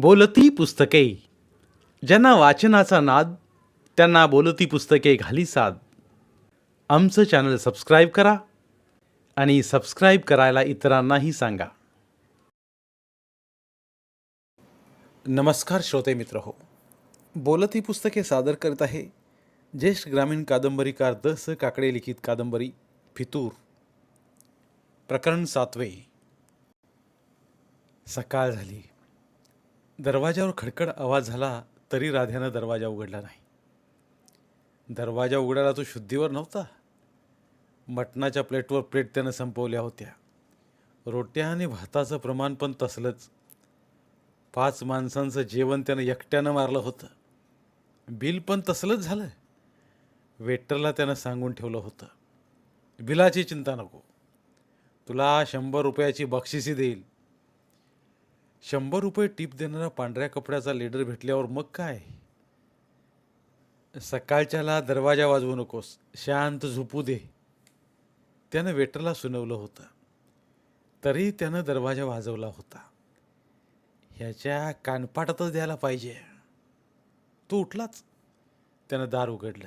बोलती पुस्तके. ज्यांना वाचनाचा नाद त्यांना बोलती पुस्तके घाली साद. आमचं चॅनल सबस्क्राईब करा आणि सबस्क्राईब करायला इतरांनाही सांगा. नमस्कार श्रोते मित्र हो. बोलती पुस्तके सादर करत आहे ज्येष्ठ ग्रामीण कादंबरीकार द स काकडे लिखित कादंबरी फितूर. प्रकरण सातवे. सकाळ झाली. दरवाजावर खडखड आवाज झाला तरी राध्यानं दरवाजा उघडला नाही. दरवाजा उघडायला तो शुद्धीवर नव्हता. मटणाच्या प्लेटवर प्लेट त्यानं संपवल्या होत्या. रोट्या आणि भाताचं प्रमाण पण तसलंच. पाच माणसांचं जेवण त्यानं एकट्यानं मारलं होतं. बिल पण तसलंच झालं. वेटरला त्यानं सांगून ठेवलं होतं. बिलाची चिंता नको. तुला शंभर रुपयाची बक्षिसी देईल. शंभर रुपये टीप देणारा पांढऱ्या कपड्याचा लेडर भेटल्यावर मग काय? सकाळच्याला दरवाजा वाजवू नकोस शांत झोपू दे. त्यानं वेटरला सुनवलं होतं. तरी त्यानं दरवाजा वाजवला होता. ह्याच्या कानपाटातच द्यायला पाहिजे. तो उठलाच. त्यानं दार उघडलं.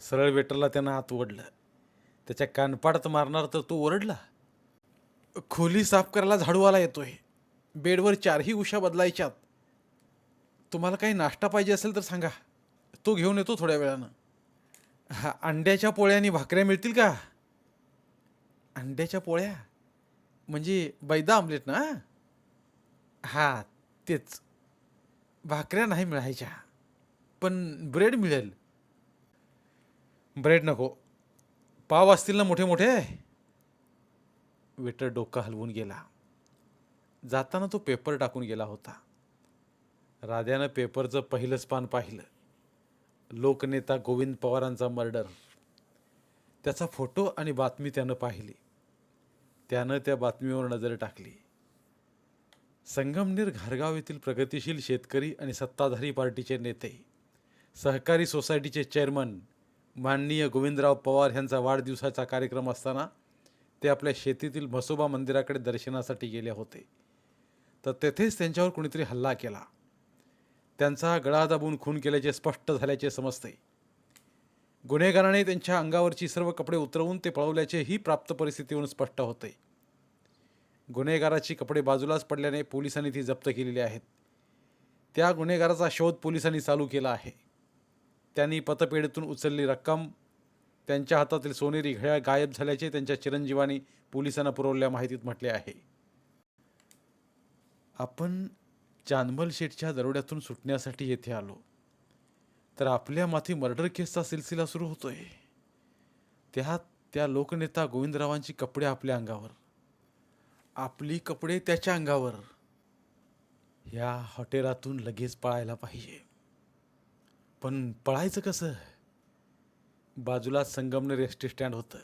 सरळ वेटरला त्यानं आत ओढलं. त्याच्या कानपाटात मारणार तर तो ओरडला. खोली साफ करायला झाडूवाला येतोय. बेडवर चारही उशा बदलायच्यात. तुम्हाला काही नाश्ता पाहिजे असेल तर सांगा. तो घेऊन येतो थोड्या वेळानं. हा अंड्याच्या पोळ्या आणि भाकऱ्या मिळतील का? अंड्याच्या पोळ्या? म्हणजे बैदा आमलेट ना? हा तेच. भाकऱ्या नाही मिळायच्या पण ब्रेड मिळेल. ब्रेड नको. पाव असतील ना मोठे मोठे वेटर डोकं हलवून गेला. जाताना तो पेपर टाकून गेला होता. राध्यानं पेपरचं पहिलंच पान पाहिलं. लोकनेता गोविंद पवारांचा मर्डर. त्याचा फोटो आणि बातमी त्यानं पाहिली. त्यानं त्या बातमीवर नजर टाकली. संगमनेर घारगाव येथील प्रगतिशील शेतकरी आणि सत्ताधारी पार्टीचे नेते सहकारी सोसायटीचे चेअरमन माननीय गोविंदराव पवार यांचा वाढदिवसाचा कार्यक्रम असताना ते आपल्या शेतीतील म्हसोबा मंदिराकडे दर्शनासाठी गेले होते. तर तेथेच त्यांच्यावर कुणीतरी हल्ला केला. त्यांचा गळा दाबून खून केल्याचे स्पष्ट झाल्याचे समजते. गुन्हेगाराने त्यांच्या अंगावरची सर्व कपडे उतरवून ते पळवल्याचे ही प्राप्त परिस्थितीवरून स्पष्ट होते. गुन्हेगाराची कपडे बाजूलाच पडल्याने पोलिसांनी ती जप्त केलेली आहेत. त्या गुन्हेगाराचा शोध पोलिसांनी चालू केला आहे. त्यांनी पतपेढीतून उचलली रक्कम त्यांच्या हातातील सोनेरी घड्याळ गायब झाल्याचे त्यांच्या चिरंजीवानी पोलिसांना पुरवलेल्या माहितीत म्हटले आहे. आपण चांदमल शेठच्या दरोड्यातून सुटण्यासाठी येथे आलो. तर आपल्या माथी मर्डर केसचा सिलसिला सुरू होतोय. त्यात त्या लोकनेता गोविंदरावांची कपडे आपल्या अंगावर. आपली कपडे त्याच्या अंगावर. ह्या हॉटेलातून लगेच पळायला पाहिजे. पण पळायचं कसं? बाजूला संगमनेर एस टी स्टँड होतं.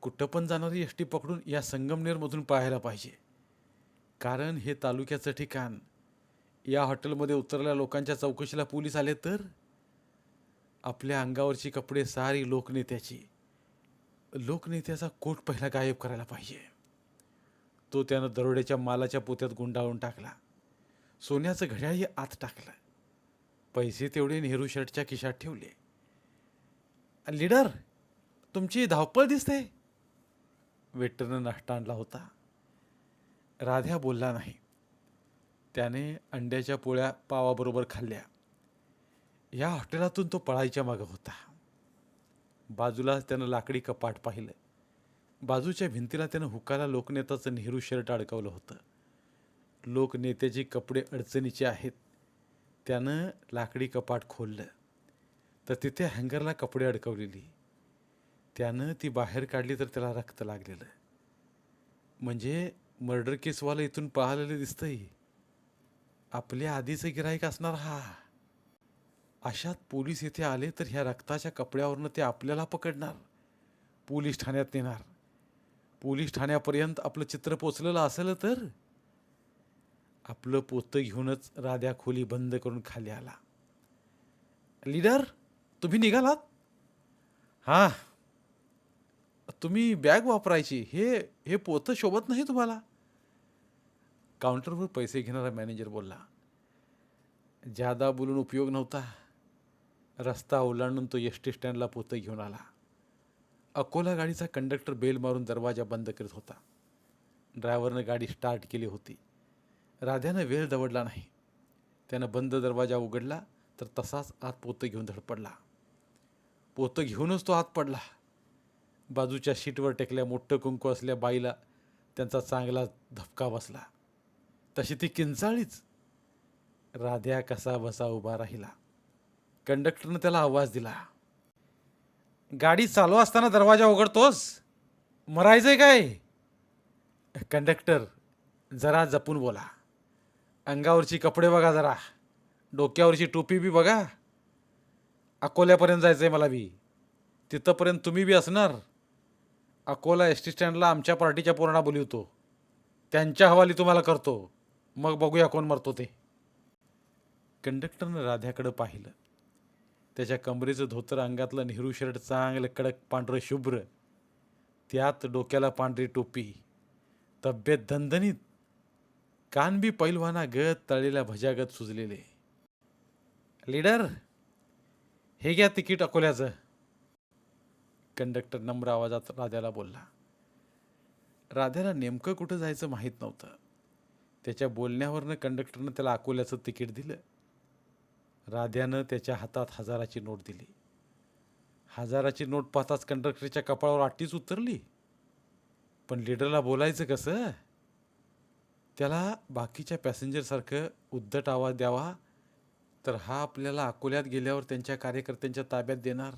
कुठं पण जाणारी एस टी पकडून या संगमनेरमधून पळायला पाहिजे. कारण हे तालुक्याचं ठिकाण. या हॉटेलमध्ये उतरलेल्या लोकांच्या चौकशीला पोलीस आले तर? आपल्या अंगावरची कपडे सारी लोकनेत्याची. लोकनेत्याचा कोट पहिला गायब करायला पाहिजे. तो त्यानं दरोड्याच्या मालाच्या पोत्यात गुंडाळून टाकला. सोन्याचं घड्याळही आत टाकलं. पैसे तेवढे नेहरू शर्टच्या खिशात ठेवले. लीडर तुमची धावपळ दिसते. वेटरनं नाष्टा आणला होता. राध्या बोलला नाही. त्याने अंड्याच्या पोळ्या पावाबरोबर खाल्ल्या. या हॉटेलातून तो पळायच्या मागं होता. बाजूलाच त्यानं लाकडी कपाट पाहिलं. बाजूच्या भिंतीला त्यानं हुकाला लोकनेताचं नेहरू शर्ट अडकवलं होतं. लोकनेत्याचे कपडे अडचणीचे आहेत. त्यानं लाकडी कपाट खोललं. तर तिथे हँगरला कपडे अडकवलेली. त्यानं ती बाहेर काढली तर त्याला रक्त लागलेलं. म्हणजे मर्डर केसवाला इथून पाहिलेलं दिसतंय. आपल्या आधीचं गिराईक असणार हा. अशात पोलीस येथे आले तर ह्या रक्ताच्या कपड्यावरनं ते आपल्याला पकडणार. पोलीस ठाण्यात नेणार. पोलीस ठाण्यापर्यंत आपलं चित्र पोचलेलं असेल तर? आपलं पोतं घेऊनच राध्या खोली बंद करून खाली आला. लीडर तुम्ही निघालात? हां. तुम्ही बॅग वापरायची हे हे पोतं शोभत नाही तुम्हाला? काउंटरवर पैसे घेणारा मॅनेजर बोलला जादा बोलून उपयोग नव्हता. रस्ता ओलांडून तो एस टी स्टँडला पोतं घेऊन आला. अकोला गाडीचा कंडक्टर बेल मारून दरवाजा बंद करत होता. ड्रायव्हरनं गाडी स्टार्ट केली होती. राध्यानं वेळ दवडला नाही. त्यानं बंद दरवाजा उघडला तर तसाच आत पोतं घेऊन धडपडला. पोतं घेऊनच तो आत पडला. बाजूच्या शीटवर टेकल्या मोठं कुंकू असल्या बाईला त्यांचा चांगला धपका बसला. तशी ती किंचाळीच. राध्या कसा बसा उभा राहिला. कंडक्टरनं त्याला आवाज दिला. गाडी चालू असताना दरवाजा उघडतोस? मरायचंय काय? कंडक्टर जरा जपून बोला. अंगावरची कपडे बघा जरा. डोक्यावरची टोपी बी बघा. अकोल्यापर्यंत जायचं आहे मला बी. तिथंपर्यंत तुम्ही बी असणार. अकोला एस टी स्टँडला आमच्या पार्टीच्या पोरणा बोलवतो. त्यांच्या हवाली तुम्हाला करतो. मग बघूया कोण मरतो ते. कंडक्टरनं राध्याकडं पाहिलं. त्याच्या कमरेचं धोतर अंगातलं नेहरू शर्ट चांगलं कडक पांढरं शुभ्र. त्यात डोक्याला पांढरी टोपी. तब्येत दणदणीत कानबी पैलवाना गत तळलेल्या भजागत सुजलेले. लीडर हे घ्या तिकीट अकोल्याचं. कंडक्टर नम्र आवाजात राध्याला बोलला राध्याला नेमकं कुठं जायचं माहीत नव्हतं. त्याच्या बोलण्यावरनं कंडक्टरनं त्याला अकोल्याचं तिकीट दिलं. राध्यानं त्याच्या हातात हजाराची नोट दिली. हजाराची नोट पाहताच कंडक्टरच्या कपाळावर आटीच उतरली. पण लीडरला बोलायचं कसं? त्याला बाकीच्या पॅसेंजरसारखं उद्धट आवाज द्यावा तर हा आपल्याला अकोल्यात गेल्यावर त्यांच्या कार्यकर्त्यांच्या ताब्यात देणार.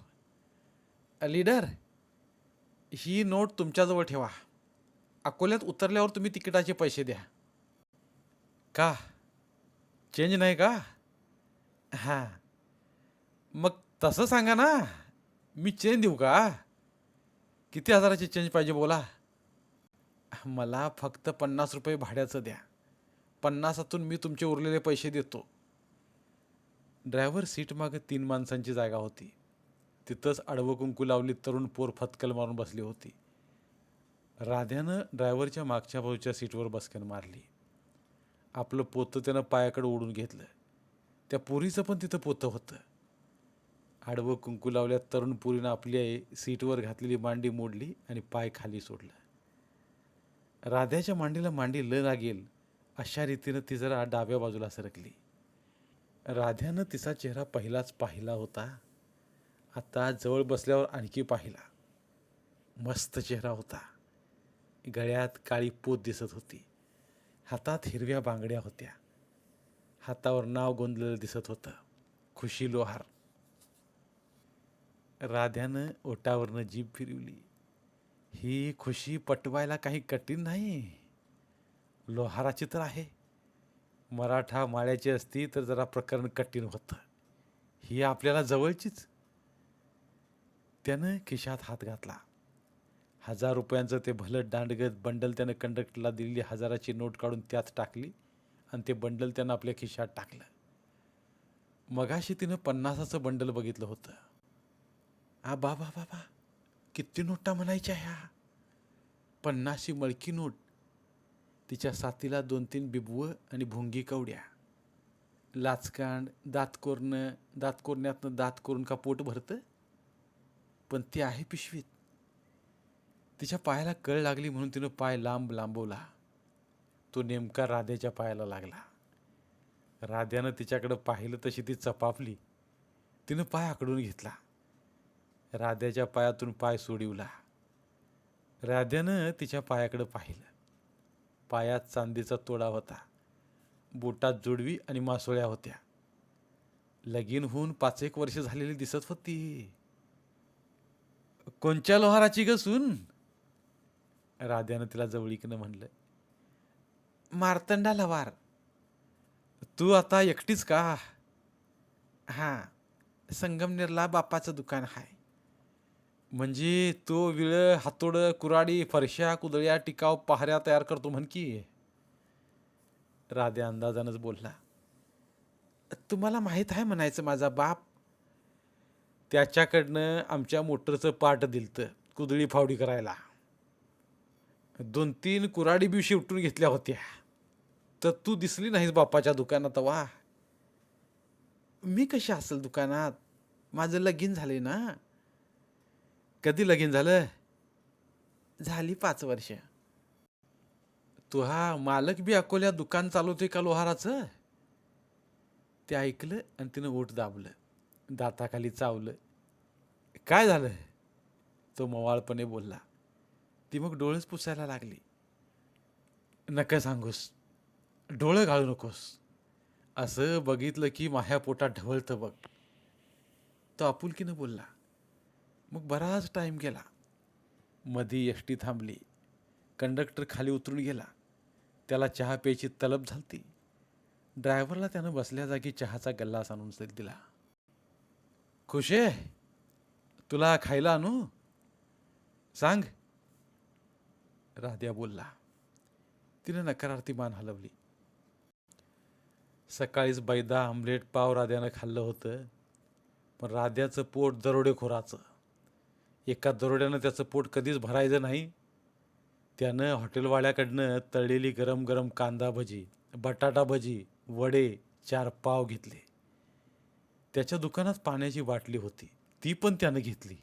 लीडर ही नोट तुमच्याजवळ ठेवा. अकोल्यात उतरल्यावर तुम्ही तिकिटाचे पैसे द्या. का? चेंज नाही का? हां. मग तसं सांगा ना. मी चेंज देऊ का? किती हजाराची चेंज पाहिजे बोला. मला फक्त पन्नास रुपये भाड्याचं द्या. पन्नासातून मी तुमचे उरलेले पैसे देतो. ड्रायव्हर सीट मागं तीन माणसांची जागा होती. तिथंच आडवं कुंकू लावली तरुण पोर फतकल मारून बसली होती. राध्यानं ड्रायव्हरच्या मागच्या बाजूच्या सीटवर बसकन मारली. आपलं पोतं त्यानं पायाकडं ओढून घेतलं. त्या पोरीचं पण तिथं पोतं होतं. आडवं कुंकू लावल्या तरुण पोरीनं आपली आई सीटवर घातलेली मांडी मोडली आणि पाय खाली सोडलं. राध्याच्या मांडीला मांडी ल लागेल अशा रीतीनं ती जरा डाव्या बाजूला सरकली. राध्यानं तिचा चेहरा पहिलाच पाहिला होता. आता जवळ बसल्यावर आणखी पाहिला. मस्त चेहरा होता. गळ्यात काळी पोत दिसत होती. हातात हिरव्या बांगड्या होत्या. हातावर नाव गोंधलेलं दिसत होतं. खुशी लोहार. राध्यानं ओटावरनं जीभ फिरवली. ही खुशी पटवायला काही कठीण नाही. लोहाराची तर आहे. मराठा माळ्याची असती तर जरा प्रकरण कठीण होतं. ही आपल्याला जवळचीच. त्यानं खिशात हात घातला. हजार रुपयांचं ते भलं दांडगत बंडल त्यानं कंडक्टरला दिलेली हजाराची नोट काढून त्यात टाकली आणि ते बंडल त्यानं आपल्या खिशात टाकलं. मगाशी तिनं पन्नासाचं बंडल बघितलं होतं. आ बाबा बाबा किती नोटा म्हणायच्या ह्या? पन्नाशी मळकी नोट. तिच्या साथीला दोन तीन बिबवं आणि भुंगी कवड्या. लाचकांड दात कोरणं दात कोरण्यातनं दात कोरून का पोट भरतं? पण ती आहे पिशवीत. तिच्या पायाला कळ लागली म्हणून तिनं पाय लांब लांबवला. तो नेमका राधेच्या पायाला लागला. राध्यानं तिच्याकडं पाहिलं तशी ती चपापली. तिनं पाय आकडून घेतला. राध्याच्या पायातून पाय सोडिवला. राध्यानं तिच्या पायाकडं पाहिलं. पायात चांदीचा तोडा होता. बोटात जोडवी आणि मासोळ्या होत्या. लगीन होऊन पाच एक वर्ष झालेली दिसत होती. कोणच्या लोहाराची ग सून? राध्यानं तिला जवळीकनं म्हणलं मार्तंडा लवार तू आता एकटीच का? हां संगमनेरला बापाचं दुकान आहे म्हणजे तो विळ हातोडं कुराडी फरशा कुदळ्या टिकाव पहाऱ्या तयार करतो म्हण की. राधे अंदाजानंच बोलला तुम्हाला माहीत आहे म्हणायचं माझा बाप त्याच्याकडनं आमच्या मोटरचं पाट दिलतं कुदळी फावडी करायला. दोन तीन कुराडी बी शिवटून घेतल्या होत्या. तर तू दिसली नाहीस बापाच्या दुकानात वा मी कशी असेल दुकानात? माझं लगीन झाले ना? कधी लगीन झालं? झाली पाच वर्ष. तू हा मालक बी अकोल्या दुकान चालवतोय का लोहाराचं? ते ऐकलं आणि तिनं ओट दाबलं. दाताखाली चावलं. काय झालं? तो मवाळपणे बोलला. ती मग डोळेच पुसायला लागली. नका सांगूस. डोळं घालू नकोस. असं बघितलं की माह्या पोटात ढवळतं बघ. तो आपुलकीनं बोलला. मग बराच टाईम गेला. मधी एस थांबली. कंडक्टर खाली उतरून गेला. त्याला चहा प्यायची तलब झालती. ड्रायव्हरला त्यानं बसल्या जागी चहाचा गल्लास आणून दिला. खुश आहे तुला खायला आणू? सांग. राध्या बोलला. तिने नकारार्थी मान हलवली. सकाळीच बैदा आमलेट पाव राध्यानं खाल्लं होतं. पण राध्याचं पोट दरोडेखोराचं. एका दरोड्यानं त्याचं पोट कधीच भरायचं नाही. त्यानं हॉटेलवाल्याकडनं तळलेली गरम गरम कांदा भजी बटाटा भजी वडे चार पाव घेतले. त्याच्या दुकानात पाण्याची बाटली होती. ती पण त्यानं घेतली.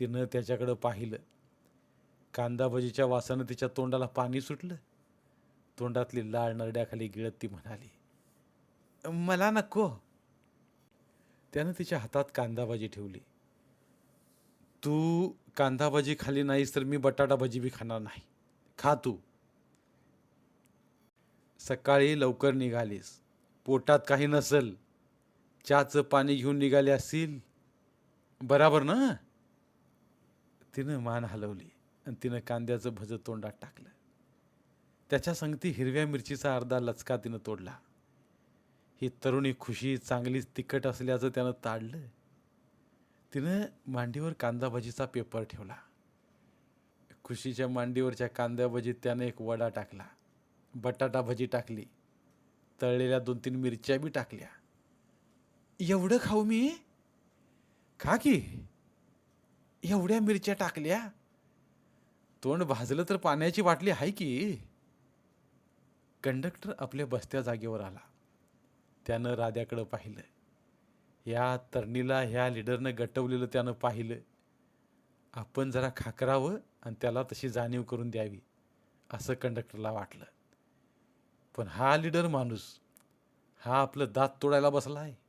तिनं त्याच्याकडं पाहिलं. कांदा भजीच्या वासानं तिच्या तोंडाला पाणी सुटलं. तोंडातली लाळ नरड्याखाली गिळत ती म्हणाली मला नको. त्यानं तिच्या हातात कांदा भाजी ठेवली. तू कांदा भाजी खाली नाहीस तर मी बटाटा भाजी बी खाणार नाही. खा तू. सकाळी लवकर निघालीस. पोटात काही नसेल. चहाचं पाणी घेऊन निघाले असतील. बराबर ना? तिनं मान हलवली आणि तिनं कांद्याचं भज तोंडात टाकलं. त्याच्या संगती हिरव्या मिरचीचा अर्धा लचका तिनं तोडला. ही तरुणी खुशी चांगलीच तिखट असल्याचं त्यानं ताडलं. तिनं मांडीवर कांदा भजीचा पेपर ठेवला. खुशीच्या मांडीवरच्या कांद्या भजीत त्यानं एक वडा टाकला. बटाटा भजी टाकली. तळलेल्या दोन तीन मिरच्या बी टाकल्या. एवढं खाऊ मी? खा की? एवढ्या मिरच्या टाकल्या? तोंड भाजलं तर पाण्याची बाटली आहे की? कंडक्टर आपल्या बसत्या जागेवर आला. त्यानं राध्याकडं पाहिलं. या तरणीला ह्या लिडरनं गटवलेलं त्यानं पाहिलं. आपण जरा खाकरावं आणि त्याला तशी जाणीव करून द्यावी असं कंडक्टरला वाटलं. पण हा लिडर माणूस हा आपलं दात तोडायला बसला आहे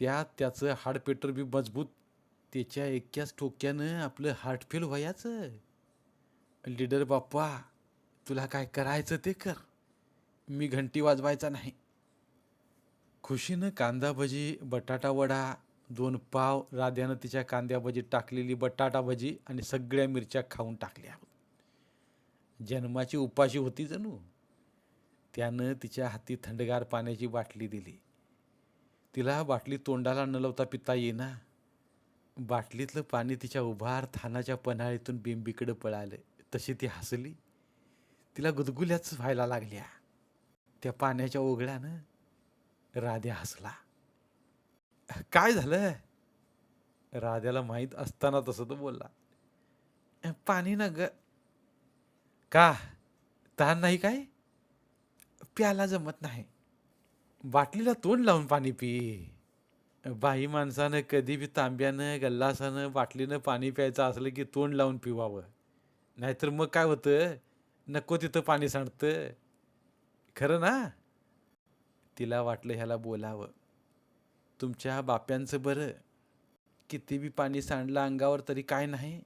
त्या त्याचं हाडपेटर बी मजबूत त्याच्या एक्याच टोक्यानं आपलं हार्ट फेल व्हायचं. लिडर बाप्पा तुला काय करायचं ते कर. मी घंटी वाजवायचा नाही. खुशीनं कांदा भजी बटाटा वडा दोन पाव राध्यानं तिच्या कांद्या भजी टाकलेली बटाटा भजी आणि सगळ्या मिरच्या खाऊन टाकल्या. जन्माची उपाशी होती जणू. त्यानं तिच्या हाती थंडगार पाण्याची बाटली दिली. तिला बाटली तोंडाला न लावता पिता येईना. बाटलीतलं पाणी तिच्या उभार थानाच्या पन्हाळीतून बिंबीकडं पळालं. तशी ती हसली. तिला गुदगुल्याच व्हायला लागल्या. त्या पाण्याच्या ओघळ्यानं राध्या हसला. काय झालं राध्याला माहीत असताना तसं तो बोलला. पाणी ना ग. का? तहान नाही काय? प्याला जमत नाही. बाटलीला तोंड लावून पाणी पी. बाई माणसानं कधी बी तांब्यानं गल्लासानं बाटलीनं पाणी प्यायचं असलं की तोंड लावून पिवावं. नाहीतर मग काय होतं? नको तिथं पाणी सांडतं. खरं ना? तिला वाटलं ह्याला बोलावं. तुमच्या बाप्यांचं बरं. किती बी पाणी सांडलं अंगावर तरी काय नाही.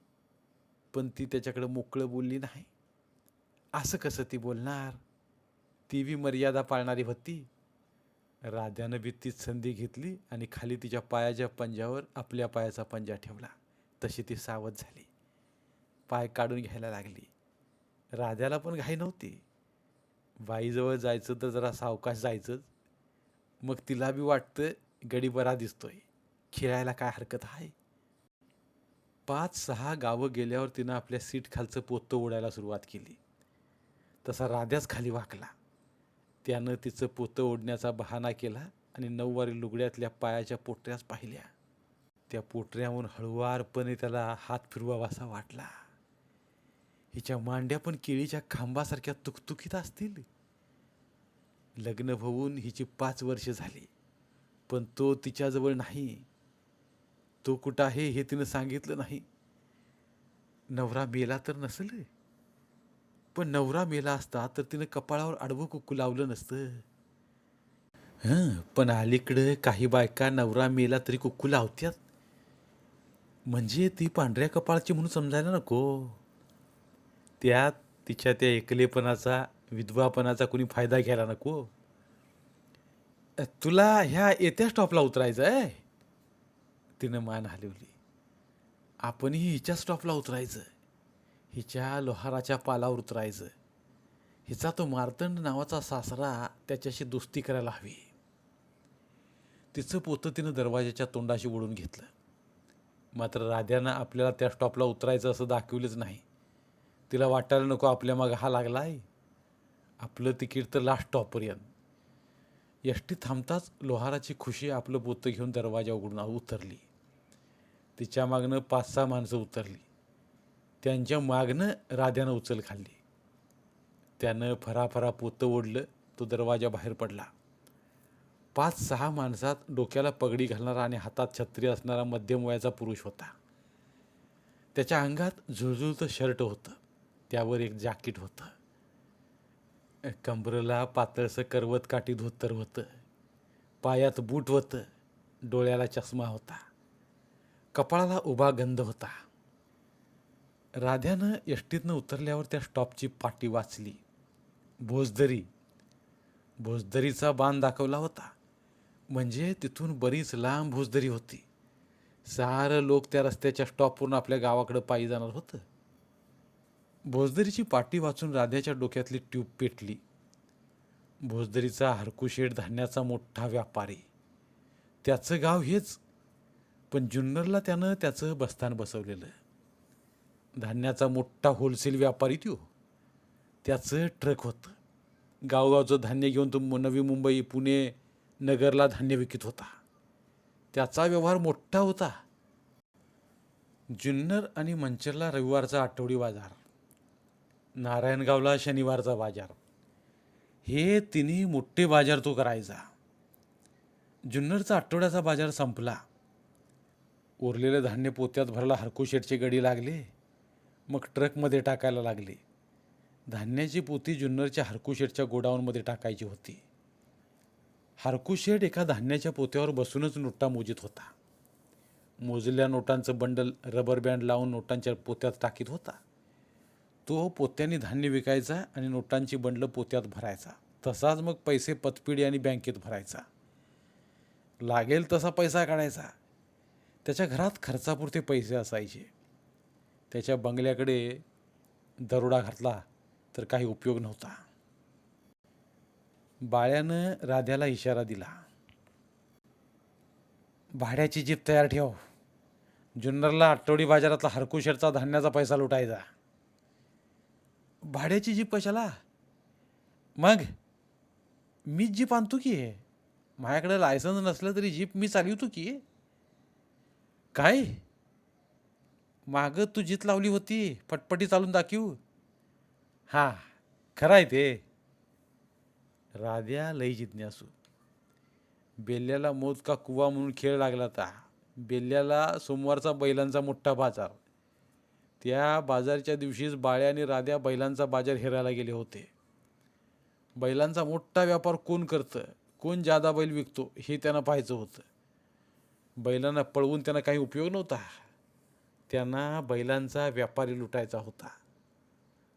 पण ती त्याच्याकडं मोकळं बोलली नाही. असं कसं ती बोलणार? ती बी मर्यादा पाळणारी होती. राध्यानं बी तीच संधी घेतली आणि खाली तिच्या पायाच्या पंजावर आपल्या पायाचा पंजा ठेवला. तशी ती सावध झाली. पाय काढून घ्यायला लागली. राध्याला पण घाई नव्हती. बाईजवळ जायचं तर जरा सावकाश जायचंच. मग तिला बी वाटतं गडी बरा दिसतोय. खेळायला काय हरकत आहे? पाच सहा गावं गेल्यावर तिनं आपल्या सीट खालचं पोतं ओढायला सुरुवात केली. तसा राध्याच खाली वाकला. त्यानं तिचं पोतं ओढण्याचा बहाणा केला आणि नऊवारी लुगड्यातल्या पायाच्या पोटऱ्याच पाहिल्या. त्या पोटऱ्याहून हळुवारपणे त्याला हात फिरवावासा वाटला. हिच्या मांड्या पण केळीच्या खांबासारख्या तुकतुकीत असतील. लग्न होऊन हिची पाच वर्ष झाली पण तो तिच्याजवळ नाही. तो कुठं आहे हे तिनं सांगितलं नाही. नवरा मेला तर नसेल? पण नवरा मेला असता तर तिनं कपाळावर आडवं कुक्कू लावलं नसतं. हं पण अलीकडं काही बायका नवरा मेला तरी कुक्कू लावत्यात. म्हणजे ती पांढऱ्या कपाळाची म्हणून समजायला नको. त्यात तिच्या त्या एकलेपणाचा विधवापणाचा कोणी फायदा घ्यायला नको. तुला ह्या येत्या स्टॉपला उतरायचं आहे? तिनं मान हलवली. आपणही हिच्या स्टॉपला उतरायचं. हिच्या लोहाराच्या पालावर उतरायचं. हिचा तो मार्तंड नावाचा सासरा त्याच्याशी दोस्ती करायला हवी. तिचं पोतं तिनं दरवाजाच्या तोंडाशी ओढून घेतलं. मात्र राध्यानं आपल्याला त्या स्टॉपला उतरायचं असं दाखवलंच नाही. तिला वाटायला नको आपल्या मागं हा लागला आहे आपलं तिकीट तर लास्ट स्टॉपपर्यंत. यष्टी थांबताच लोहाराची खुशी आपलं पोतं घेऊन दरवाजा उघडून उतरली. तिच्या मागनं पाच सहा माणसं उतरली. त्यांच्या मागनं राध्यानं उचल खाल्ली. त्यानं फराफरा पोतं ओढलं तो दरवाजा बाहेर पडला. पाच सहा माणसात डोक्याला पगडी घालणारा आणि हातात छत्री असणारा मध्यम वयाचा पुरुष होता. त्याच्या अंगात झुळझुळतं शर्ट होतं. त्यावर एक जॅकेट होतं. कंबरला पातळसं करवत काठी धोतर होतं. पायात बूट होतं. डोळ्याला चष्मा होता. कपाळाला उभा गंध होता. राध्यानं एसटीतनं उतरल्यावर त्या स्टॉपची पाटी वाचली. भोजदरी भोजदरीचा बाण दाखवला होता. म्हणजे तिथून बरीच लांब भोजदरी होती. सारं लोक त्या रस्त्याच्या स्टॉपवरून आपल्या गावाकडं पायी जाणार होतं. भोजदरीची पाटी वाचून राध्याच्या डोक्यातली ट्यूब पेटली. भोजदरीचा हरकुशेठ धान्याचा मोठा व्यापारी. त्याचं गाव हेच. पण जुन्नरला त्यानं त्याचं बस्तान बसवलेलं. धान्याचा मोठा होलसेल व्यापारी त्यो. त्याचं ट्रक होतं. गावगावचं धान्य घेऊन तो नवी मुंबई पुणे नगरला धान्य विकत होता. त्याचा व्यवहार मोठा होता. जुन्नर आणि मंचरला रविवारचा आठवडी बाजार. नारायणगावला शनिवारचा बाजार. हे तिन्ही मोठे बाजार तो करायचा. जुन्नरचा आठवड्याचा बाजार संपला. उरलेलं धान्य पोत्यात भरला हरकुशेटची गडी लागले. मग ट्रकमध्ये टाकायला लागले. धान्याची पोती जुन्नरच्या हरकुशेटच्या गोडाऊनमध्ये टाकायची होती. हरकुशेट एका धान्याच्या पोत्यावर बसूनच नोटा मोजित होता. मोजल्या नोटांचं बंडल रबर बँड लावून नोटांच्या पोत्यात टाकीत होता. तो पोत्याने धान्य विकायचा आणि नोटांची बंडलं पोत्यात भरायचा. तसाच मग पैसे पतपिढी आणि बँकेत भरायचा. लागेल तसा पैसा काढायचा. त्याच्या घरात खर्चापुरते पैसे असायचे. त्याच्या बंगल्याकडे दरोडा घातला तर काही उपयोग नव्हता. बाळ्यानं राध्याला इशारा दिला भाड्याची जीप तयार ठेव. जुन्नरला आठवडी बाजारातला हरकुशेरचा धान्याचा पैसा लुटायचा. भाड्याची जीप कशाला? मग मी जीप आणतो की माझ्याकडे लायसन्स नसलं तरी जीप मी चालवतो की काय? मागं तू जीत लावली होती. फटफटी चालून दाखवू. हां खरं आहे ते. राध्या लई जिज्ञासू बेल्ल्याला मोज का कुवा म्हणून खेळ लागला होता बेल्ल्याला सोमवारचा बैलांचा मोठा बाजार. त्या बाजारच्या दिवशीच बाळ्या आणि राध्या बैलांचा बाजार हेरायला गेले होते. बैलांचा मोठा व्यापार कोण करतं? कोण जादा बैल विकतो हे त्यांना पाहायचं होतं. बैलांना पळवून त्यांना काही उपयोग नव्हता. त्यांना बैलांचा व्यापारी लुटायचा होता.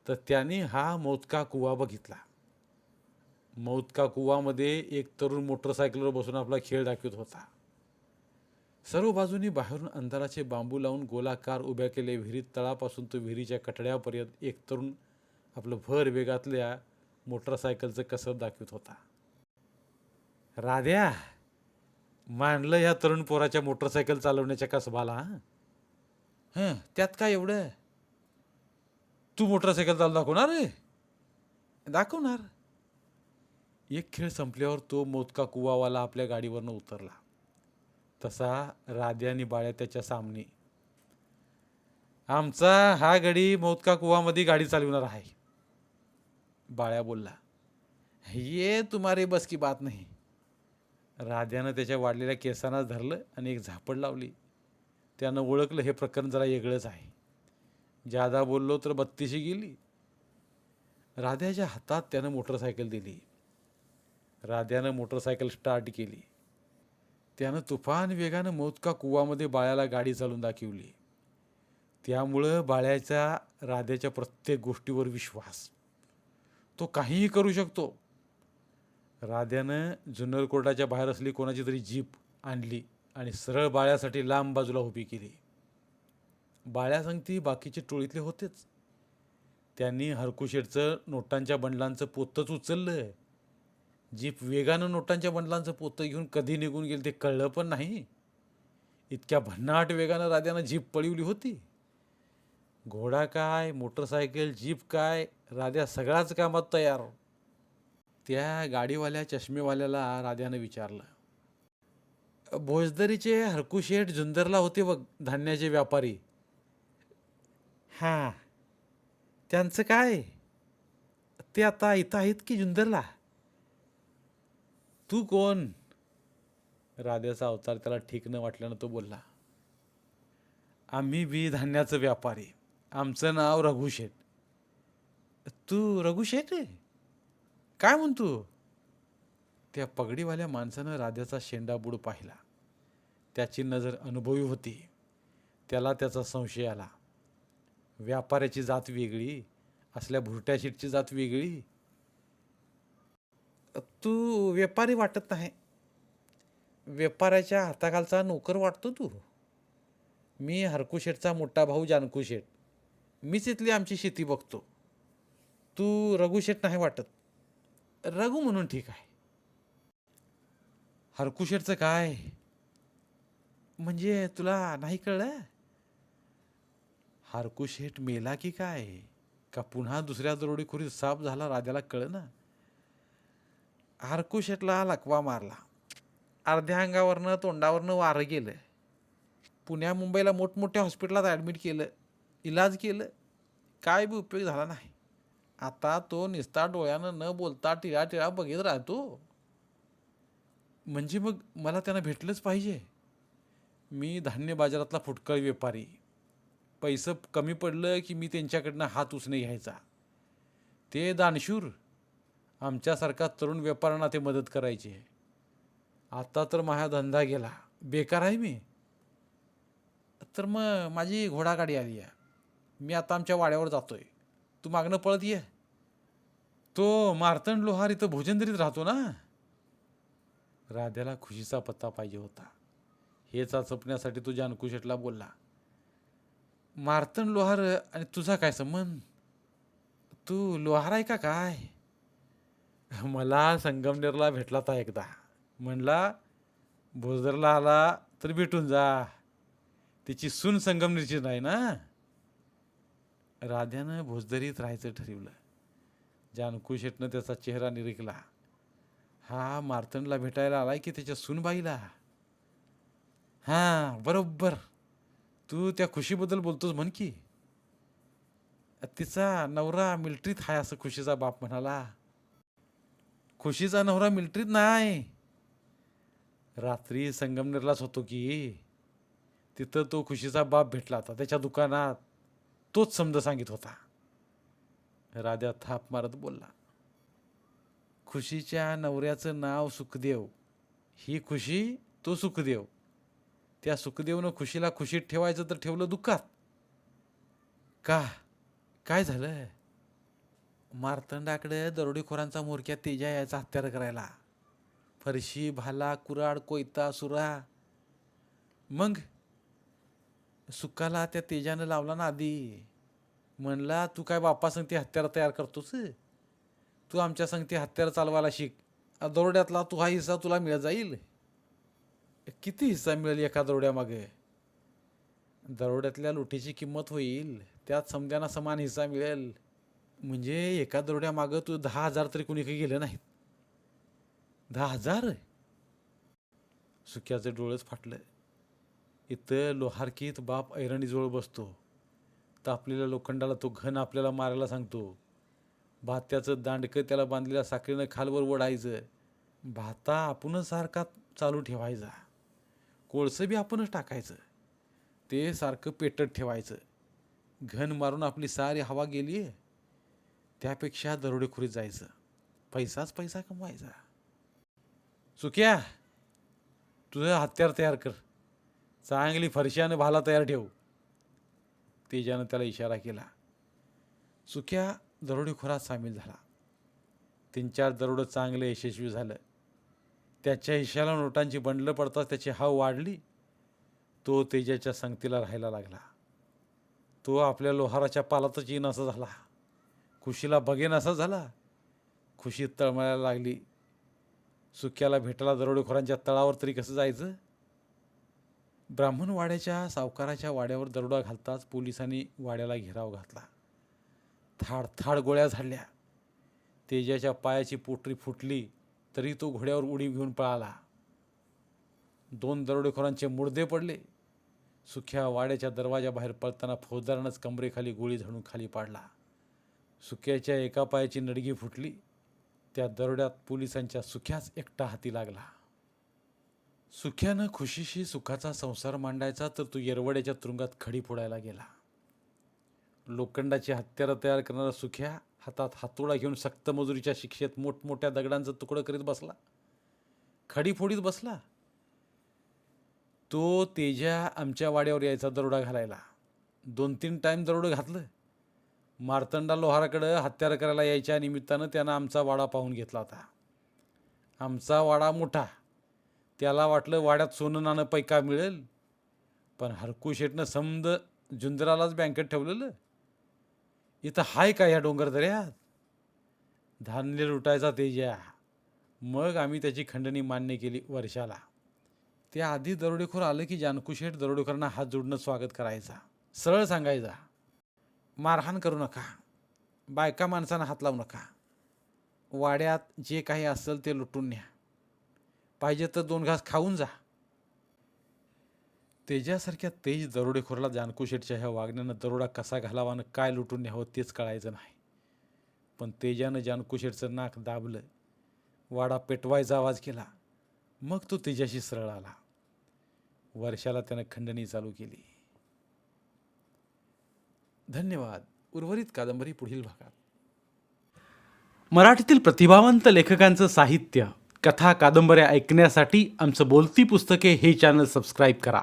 तर त्यांनी हा मौतका कुवा बघितला. मौतका कुवामध्ये एक तरुण मोटरसायकलवर बसून आपला खेळ दाखवत होता. सर्व बाजूनी बाहेरून अंधाराचे बांबू लावून गोलाकार उभ्या केले विहिरीत तळापासून तो विहिरीच्या कठड्यापर्यंत एक तरुण आपलं भर वेगातल्या मोटरसायकलचं कसब दाखवत होता. राध्या मानलं ह्या तरुण पोराच्या मोटरसायकल चालवण्याच्या कसबाला हं? त्यात काय एवढं? तू मोटरसायकल चालू दाखवणार रे? दाखवणार. एक खेळ संपल्यावर तो मोदका कुवावाला आपल्या गाडीवरनं उतरला. तसा राधे आणि बाळ्या त्याच्या सामने. आमचा हा गडी मोदका कुवामध्ये गाडी चालवणार आहे. बाळ्या बोलला ये तुम्हारे बस की बात नाही. राध्यानं त्याच्या वाढलेल्या केसांना धरलं आणि एक झापड लावली. त्यानं ओळखलं हे प्रकरण जरा वेगळंच आहे. जादा बोललो तर बत्तीशी गेली. राध्याच्या हातात त्यानं मोटरसायकल दिली. राध्यानं मोटरसायकल स्टार्ट केली. त्यानं तुफान वेगानं मोदका कुवामध्ये बाळ्याला गाडी चालून दाखवली. त्यामुळं बाळ्याचा राध्याच्या प्रत्येक गोष्टीवर विश्वास. तो काहीही करू शकतो. राध्यानं जुन्नर कोर्टाच्या बाहेर असली कोणाची तरी जीप आणली. आणि सरळ बाळ्यासाठी लांब बाजूला उभी केली. बाळ्या सांगती बाकीचे टोळीतले होतेच. त्यांनी हरकुशेटचं नोटांच्या बंडलांचं पोतच उचललं जीप वेगानं नोटांच्या बंडलांचं पोतं घेऊन कधी निघून गेलं ते कळलं पण नाही. इतक्या भन्नाट वेगानं राजानं जीप पळवली होती. घोडा काय मोटरसायकल जीप काय राजा सगळ्याच कामात तयार. त्या गाडीवाल्या चष्मेवाल्याला राजानं विचारलं भोजदरीचे हरकुशेठ जुंदरला होते बघ धान्याचे व्यापारी. हां. त्यांचं काय? ते आता इथं आहेत की जुंदरला? तू कोण? राध्याचा अवतार त्याला ठीक न वाटल्यानं तो बोलला. आम्ही बी धान्याचं व्यापारी. आमचं नाव रघुशेठ. तू रघुशेठ? काय म्हणतो? त्या पगडीवाल्या माणसानं राधाचा शेंडाबुड पाहिला. त्याची नजर अनुभवी होती. त्याला त्याचा संशय आला. व्यापाऱ्याची जात वेगळी असल्या भुरट्या शीटची जात वेगळी. तू व्यापारी वाटत नाही. व्यापाऱ्याच्या हाताखालचा नोकर वाटतो तू. मी हरकुशेठचा मोठा भाऊ जानकुशेठ मीच इथली आमची शेती बघतो. तू रघुशेठ नाही वाटत. रघू म्हणून ठीक आहे. हरकुशेरचं काय? म्हणजे तुला नाही कळलं? हारकुशेठ मेला की काय? का पुन्हा दुसऱ्या दरोडीखोरीत साप झाला राजाला कळ ना? हारकुशेठला लकवा मारला. अर्ध्या अंगावरनं तोंडावरनं वारं गेलं. पुण्या मुंबईला मोठमोठ्या हॉस्पिटलात ॲडमिट केलं. इलाज केलं. काय बी उपयोग झाला नाही. आता तो निस्ता डोळ्यानं न बोलता टिळा टिळा बघित राहतो. म्हणजे मग मला त्यांना भेटलंच पाहिजे. मी धान्य बाजारातला फुटकळ व्यापारी. पैसं कमी पडलं की मी त्यांच्याकडनं हात उसने घ्यायचा. ते दानशूर आमच्यासारखा तरुण व्यापाऱ्यांना ते मदत करायचे. आता तर माझा धंदा गेला. बेकार आहे मी. तर मग माझी घोडागाडी आली आहे. मी आता आमच्या वाड्यावर जातोय. तू मागणं पळत ये. तो मार्तंड लोहार इथं भोजनदरीत राहतो ना? राध्याला खुशीचा पत्ता पाहिजे होता. हेच चपण्यासाठी तो जानकुशेटला बोलला. मारतन लोहार आणि तुझा काय संबंध? तू लोहार आहे का काय? मला संगमनेरला भेटला होता एकदा. म्हणला भोजरला आला तर भेटून जा. तिची सून संगमनेरची नाही ना? राध्यानं भोजदरीत राहायचं ठरवलं. जानकू शेटनं त्याचा चेहरा निरखला. हा मार्तंडला भेटायला आलाय की त्याच्या सूनबाईला? हां बरोबर. तू त्या खुशीबद्दल बोलतोस म्हण की. तिचा नवरा मिल्ट्रीत आहे असं खुशीचा बाप म्हणाला. खुशीचा नवरा मिल्ट्रीत नाही रात्री संगमनेरलाच होतो की. तिथं तो खुशीचा बाप भेटला होता त्याच्या दुकानात. तोच समज सांगित होता. राजा थाप मारत बोलला. खुशीच्या नवऱ्याचं नाव सुखदेव. ही खुशी तो सुखदेव. त्या सुखदेवनं खुशीला खुशीत ठेवायचं तर ठेवलं दुःखात. का? काय झालं मार्तंडाकडे दरोडेखोरांचा मोरक्या तेजा यायचा हत्यार करायला. फरशी भाला कुराड कोयता सुरा. मग? सुखाला त्या तेजानं लावला ना आधी. म्हणला तू काय बापासंग ती हत्यार तयार करतोस? तू आमच्या संगती हत्यार चालवायला शिक. दरोड्यातला तू हा हिस्सा तुला मिळत जाईल. किती हिस्सा मिळेल एका दरोड्यामागे? दरोड्यातल्या लुटीची किंमत होईल त्यात समद्यांना समान हिस्सा मिळेल. म्हणजे एका दरोड्यामागं तू दहा हजार तरी कुणी काही गेलं नाहीत. दहा हजार? सुक्याचं डोळंच फाटलं. इथं लोहारकीत बाप ऐरणीजवळ बसतो. तापलेल्या लोखंडाला तो घन आपल्याला मारायला सांगतो. भात्याचं दांडकं त्याला बांधलेल्या साखरेनं खालवर ओढायचं. भाता आपणच सारखा चालू ठेवायचा. कोळसं बी आपणच टाकायचं. ते सारखं पेटत ठेवायचं. घन मारून आपली सारी हवा गेली आहे त्यापेक्षा दरोडेखोरीत जायचं. पैसाच पैसा कमवायचा. चुक्या तुझं हत्यार तयार कर. चांगली फरशानं भाला तयार ठेव. तेजानं त्याला इशारा केला. चुक्या दरोडेखोरात सामील झाला. तीन चार दरोडं चांगलं यशस्वी झालं. त्याच्या हिशाला नोटांची बंडलं पडताच त्याची हाव वाढली. तो तेजाच्या संगतीला राहायला लागला. तो आपल्या लोहाराच्या पालातच येईन असा झाला. खुशीला बघेन असा झाला. खुशीत तळमळायला लागली. सुक्याला भेटायला दरोडेखोरांच्या तळावर तरी कसं जायचं? ब्राह्मण वाड्याच्या सावकाराच्या वाड्यावर दरोडा घालताच पोलिसांनी वाड्याला घेराव घातला. थाड थाड गोळ्या झाडल्या तेजाच्या पायाची पोटरी फुटली तरी तो घोड्यावर उडी घेऊन पळाला. दोन दरोडेखोरांचे मुडदे पडले. सुख्या वाड्याच्या दरवाजाबाहेर पळताना फौजदारानंच कमरेखाली गोळी झाडून खाली पाडला. सुक्याच्या एका पायाची नडगी फुटली. त्या दरोड्यात पोलिसांच्या सुख्याच एकटा हाती लागला. सुख्यानं खुशीशी सुखाचा संसार मांडायचा तर तो येरवड्याच्या तुरुंगात खडी फोडायला गेला. लोखंडाची हत्यारं तयार करणारा सुख्या हातात हातोडा घेऊन सक्त मजुरीच्या शिक्षेत मोठमोठ्या दगडांचं तुकडं करीत बसला. खडीफोडीत बसला. तो तेजा आमच्या वाड्यावर यायचा दरोडा घालायला. दोन तीन टाईम दरोडं घातलं. मार्तंडा लोहाराकडं हत्यार करायला यायच्या निमित्तानं त्यानं आमचा वाडा पाहून घेतला होता. आमचा वाडा मोठा. त्याला वाटलं वाड्यात सोनं नाणं पैका मिळेल. पण हरकू शेटनं समद जुंजरालाच बँकेत ठेवलेलं. इथं हाय का या डोंगर दऱ्यात धान्य लुटायचा तेजा मग आम्ही त्याची खंडणी मान्य केली वर्षाला. त्या आधी दरोडेखोर आलं की जानकुशेठ दरोडेखोरांना हात जोडणं स्वागत करायचा. सरळ सांगायचा मारहाण करू नका. बायका माणसांना हात लावू नका. वाड्यात जे काही असेल ते लुटून न्या. पाहिजे तर दोन घास खाऊन जा. तेजासारख्या तेज दरोडेखोरला जानकुशेठच्या ह्या वागण्यानं दरोडा कसा घालावा आणि काय लुटून न्यावं तेच कळायचं नाही. पण तेजानं जानकुशेठचं नाक दाबलं वाडा पेटवायचा आवाज केला मग तो तेजाशी सरळ आला. वर्षाला त्यानं खंडणी चालू केली. धन्यवाद. उर्वरित कादंबरी पुढील भागात. मराठीतील प्रतिभावंत लेखकांचं साहित्य कथा कादंबऱ्या ऐकण्यासाठी आमचं बोलती पुस्तके हे चॅनल सबस्क्राईब करा.